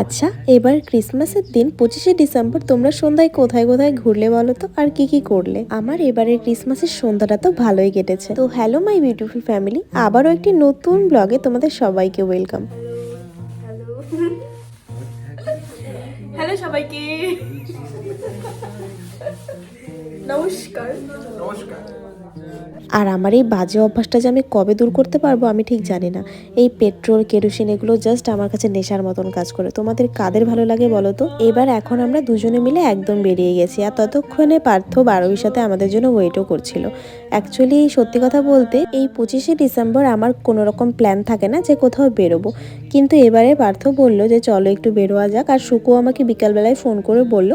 আচ্ছা এবার ক্রিসমাসের দিন পঁচিশে ডিসেম্বর তোমরা সন্ধ্যায় কোথায় কোথায় ঘুরলে বলো তো? আর কি কি করলে? আমার এবারের ক্রিসমাসের সন্ধ্যাটা তো ভালোই কেটেছে। তো হ্যালো মাই বিউটিফুল ফ্যামিলি আবারও একটি নতুন ব্লগে তোমাদের সবাইকে ওয়েলকাম হ্যালো সবাইকে। নমস্কার। আর আমার এই বাজে অভ্যাসটা যে আমি কবে দূর করতে পারব, আমি ঠিক জানি না। এই পেট্রোল, কেরোসিন এগুলো জাস্ট আমার কাছে নেশার মতন কাজ করে। তোমাদের কাদের ভালো লাগে বলো তো? এবার এখন আমরা দুজনে মিলে একদম বেরিয়ে গেছি আর ততক্ষণে পার্থ বারোইর সাথে আমাদের জন্য ওয়েটও করছিল। অ্যাকচুয়ালি সত্যি কথা বলতে, এই পঁচিশে ডিসেম্বর আমার কোনো রকম প্ল্যান থাকে না যে কোথাও বেরোবো। কিন্তু এবারে পার্থ বলল যে চলো একটু বেরোয়া যাক, আর সুকু আমাকে বিকালবেলায় ফোন করে বলল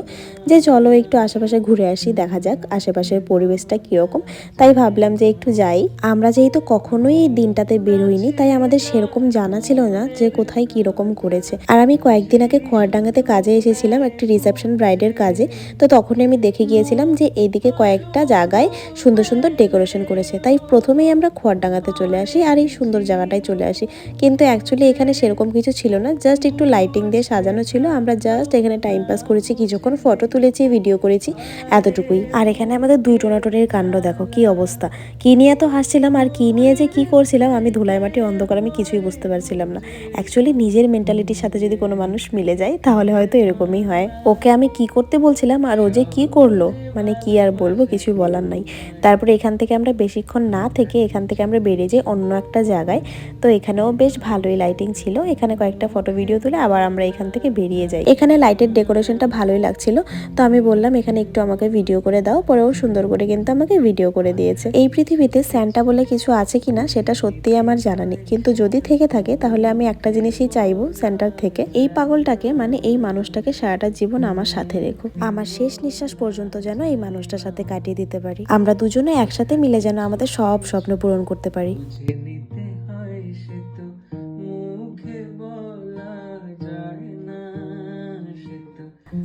যে চলো একটু আশেপাশে ঘুরে আসি, দেখা যাক আশেপাশের পরিবেশটা কীরকম। তাই ভাবলাম যে একটু যাই। আমরা যেহেতু কখনোই এই দিনটাতে বেরোইনি, তাই আমাদের সেরকম জানা ছিল না যে কোথায় কীরকম করেছে আর আমি কয়েকদিন আগে খোয়ারডাঙ্গাতে কাজে এসেছিলাম, একটি রিসেপশন ব্রাইডের কাজে। তো তখনই আমি দেখে গিয়েছিলাম যে এইদিকে কয়েকটা জায়গায় সুন্দর সুন্দর ডেকোরেশন করেছে। তাই প্রথমেই আমরা খোয়ারডাঙ্গাতে চলে আসি, আর এই সুন্দর জায়গাটায় চলে আসি। কিন্তু অ্যাকচুয়ালি এখানে সেরকম কিছু ছিল না জাস্ট একটু লাইটিং দিয়ে সাজানো ছিল। আমরা জাস্ট এখানে টাইম পাস করেছি, কিছুক্ষণ ফটো তুলেছি ভিডিও করেছি, এতটুকুই। আর এখানে আমাদের দুই টোনাটোনের কাণ্ড দেখো, কি অবস্থা। কি নিয়ে তো হাসছিলাম আর কি নিয়ে যে কি করছিলাম, আমি ধুলাই মাটি অন্ধকার, আমি কিছুই বুঝতে পারছিলাম না। অ্যাকচুয়ালি নিজের মেন্টালিটির সাথে যদি কোনো মানুষ মিলে যায়, তাহলে হয়তো এরকমই হয়। ওকে আমি কি করতে বলছিলাম আর ও যে কি করল মানে কি আর বলব কিছুই বলার নাই। তারপরে এখান থেকে আমরা বেশিক্ষণ না থেকে এখান থেকে আমরা বেরিয়ে যাই অন্য একটা জায়গায়। তো এখানেও বেশ ভালোই লাইটিং ছিল। এখানে কয়েকটা ফটো ভিডিও তুলে আবার আমরা এখান থেকে বেরিয়ে যাই। এখানে লাইটের ডেকোরেশনটা ভালোই লাগছিল। তো আমি বললাম, এখানে একটু আমাকে ভিডিও করে দাও। পরেও সুন্দর করে কিন্তু আমাকে ভিডিও করে দিয়েছে। এই পৃথিবীতে স্যান্টা বলে কিছু আছে কিনা, সেটা সত্যিই আমার জানা নেই। কিন্তু যদি থেকে থাকে, তাহলে আমি একটা জিনিসই চাইব সেন্টার থেকে। এই পাগলটাকে মানে এই মানুষটাকে সারাটা জীবন আমার সাথে রেখো। আমার শেষ নিঃশ্বাস পর্যন্ত যেন এই মানুষটার সাথে কাটিয়ে দিতে পারি। আমরা দুজনে একসাথে মিলে যেন আমাদের সব স্বপ্ন পূরণ করতে পারি।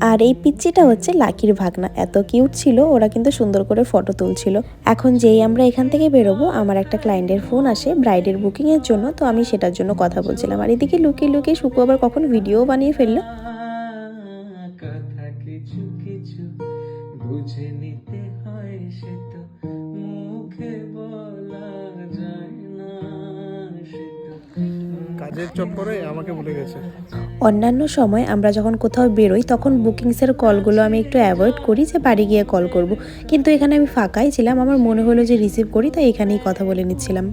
আর এই পিচ্চিটা হচ্ছে লাকির ভাগনা। এত কিউট ছিল, ওরা কিন্তু সুন্দর করে ফটো তুলছিল। এখন যেই আমরা এখান থেকে বেরোবো, আমার একটা ক্লায়েন্টের ফোন আসে ব্রাইডের বুকিং এর জন্য, তো আমি সেটার জন্য কথা বলছিলাম। আর এদিকে লুকিয়ে লুকিয়ে শুকু আবার কখন ভিডিও বানিয়ে ফেলল? বুঝে নিতে হয় সে তো। অন্যান্য সময় আমরা যখন কোথাও বেরোই, তখন বুকিংসের কলগুলো আমি একটু অ্যাভয়েড করি যে বাড়ি গিয়ে কল করব। কিন্তু এখানে আমি ফাঁকাই ছিলাম, আমার মনে হলো যে রিসিভ করি, তাই এখানেই কথা বলে নিচ্ছিলাম।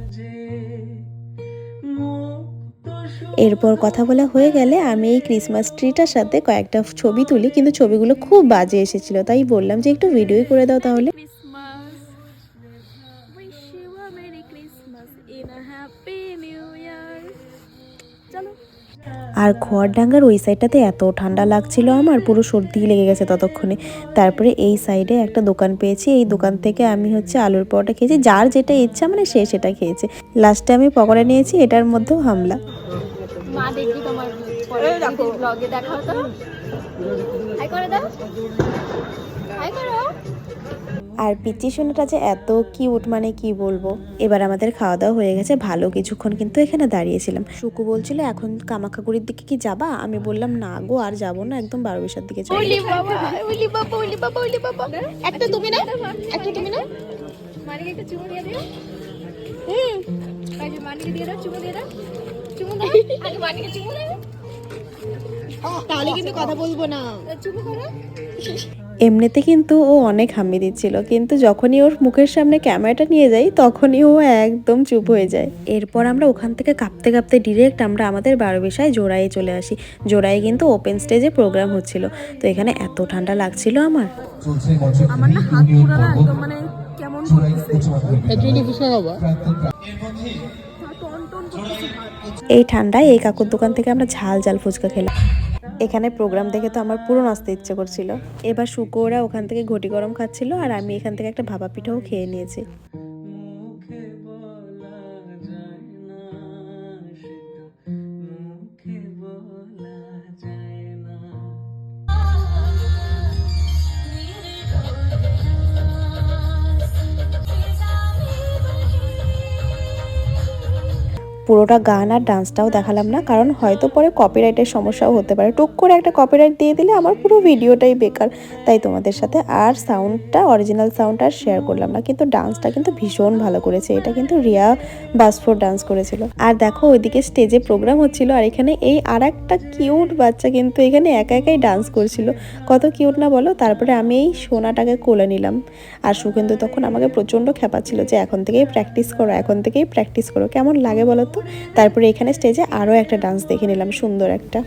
এরপর কথা বলা হয়ে গেলে আমি এই ক্রিসমাস ট্রিটার সাথে কয়েকটা ছবি তুলি, কিন্তু ছবিগুলো খুব বাজে এসেছিল, তাই বললাম যে একটু ভিডিওই করে দাও তাহলে। আর খোয়ারডাঙ্গার ওই সাইডটাতে এত ঠান্ডা লাগছিল আমার পুরো সর্দি লেগে গেছে ততক্ষণে। তারপরে এই সাইডে একটা দোকান পেয়েছি এই দোকান থেকে আমি হচ্ছে আলুর পরোটা খেয়েছি যার যেটা ইচ্ছা মানে সে সেটা খেয়েছে। লাস্টে আমি পকোড়া নিয়েছি এটার মধ্যেও হামলা। মা দেখবি তোমার ব্লগে দেখাও তো। হাই করে দাও। আর পিচি সোনাটা যে এত কিউট মানে কি বলব? এবার আমাদের খাওয়া দাওয়া হয়ে গেছে ভালো কিছুক্ষণ কিন্তু এখানে দাঁড়িয়েছিলাম। শুকু বলছিল এখন কামাখাগুড়ির দিকে কি যাবা? আমি বললাম না গো আর যাব না একদম বারো বিশার দিকে চলে ওলি বাবা ওলি বাবা ওলি বাবা ওলি বাবা। একটা তুমি না একটা তুমি না একটা চুমু দিয়ে দিও। হুম। মানিকে দিয়ে দাও চুমু দিয়ে দাও। চুমু দাও। আগে মানিকে চুমু দাও। তাহলে কিন্তু কথা বলব না। চুমু করো। এমনিতে কিন্তু ও অনেক হামি দিচ্ছিল কিন্তু যখনই ওর মুখের সামনে ক্যামেরাটা নিয়ে যাই তখনই ও একদম চুপ হয়ে যায়। এরপর আমরা ওখান থেকে কাঁপতে কাঁপতে ডিরেক্ট আমরা আমাদের বারো বিশায় জোড়ায় চলে আসি। জোড়ায় কিন্তু ওপেন স্টেজে প্রোগ্রাম হচ্ছিল। তো এখানে এত ঠান্ডা লাগছিল আমার। আমার না হাত একদম মানে কেমন হাত এই ঠান্ডায় এই কাকুর দোকান থেকে আমরা ঝাল ঝাল ফুচকা খেলাম। এখানে প্রোগ্রাম দেখে তো আমার পুরো নাচতে ইচ্ছে করছিল। এবার শুকোরা ওখান থেকে ঘটি গরম খাচ্ছিল আর আমি এখান থেকে একটা ভাপা পিঠাও খেয়ে নিয়েছি। পুরোটা গান আর ডান্সটাও দেখালাম না, কারণ হয়তো পরে কপিরাইটের সমস্যাও হতে পারে। টুক করে একটা কপিরাইট দিয়ে দিলে আমার পুরো ভিডিওটাই বেকার। তাই তোমাদের সাথে আর সাউন্ডটা অরিজিনাল সাউন্ড আর শেয়ার করলাম না, কিন্তু ডান্সটা কিন্তু ভীষণ ভালো করেছে। এটা কিন্তু রিয়া বাসফোর ডান্স করেছিল। আর দেখো, ওইদিকে স্টেজে প্রোগ্রাম হচ্ছিল, আর এখানে এই আর একটা কিউট বাচ্চা কিন্তু এখানে একা একাই ডান্স করছিল। কত কিউট না বলো? তারপরে আমি এই সোনাটাকে কোলে নিলাম। আর সুখেন্দু তখন আমাকে প্রচণ্ড খেপাচ্ছিল যে এখন থেকেই প্র্যাকটিস করো, এখন থেকেই প্র্যাকটিস করো। কেমন লাগে বলো তো? তারপরে এখানে স্টেজে আরও একটা ডান্স দেখে নিলাম সুন্দর একটা।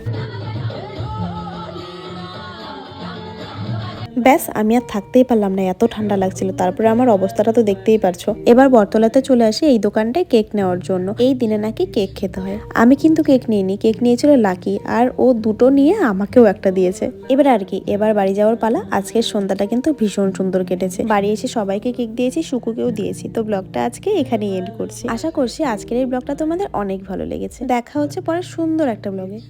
ব্যাস, আমি আর থাকতেই পারলাম না, এত ঠান্ডা লাগছিল। তারপরে আমার অবস্থাটা তো দেখতেই পারছ। এবার বরতলাতে চলে আসি এই দোকানটায় কেক নেওয়ার জন্য। এই দিনে নাকি কেক খেতে হয়। আমি কিন্তু কেক নিইনি, কেক নিয়েছিল লাকি, আর ও দুটো নিয়ে আমাকেও একটা দিয়েছে। এবার আর কি, এবার বাড়ি যাওয়ার পালা আজকের সন্ধ্যাটা কিন্তু ভীষণ সুন্দর কেটেছে। বাড়ি এসে সবাইকে কেক দিয়েছি, সুকুকেও দিয়েছি। তো ব্লগটা আজকে এখানেই এন্ড করছি। আশা করছি আজকের এই ব্লগটা তোমাদের অনেক ভালো লেগেছে। দেখা হচ্ছে পরে সুন্দর একটা ব্লগে।